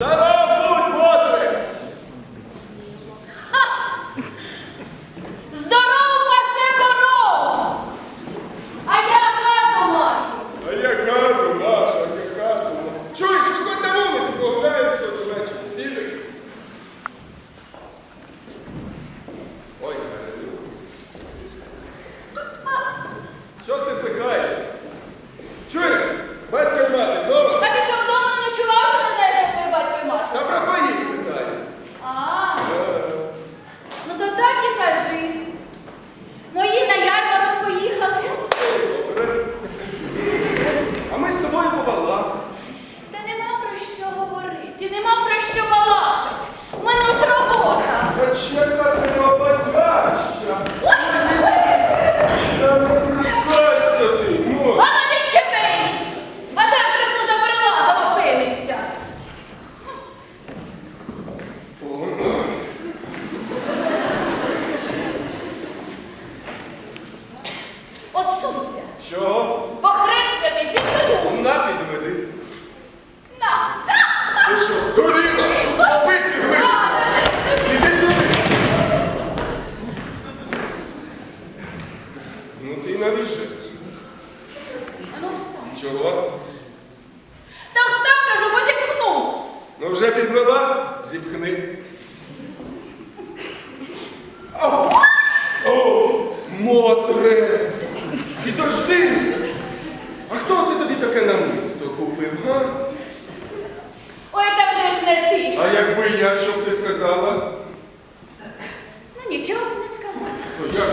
Sarah! Ну ти навіщо? Ану встань. Чого? Та встань, кажу, бо зіпхну. Ну вже підвела, зіпхни. О, О! Мотре! Підожди! А хто це тобі таке намисто купив, га? Ой, та вже ж не ти. А якби я що б ти сказала? Ну нічого б не сказала. То я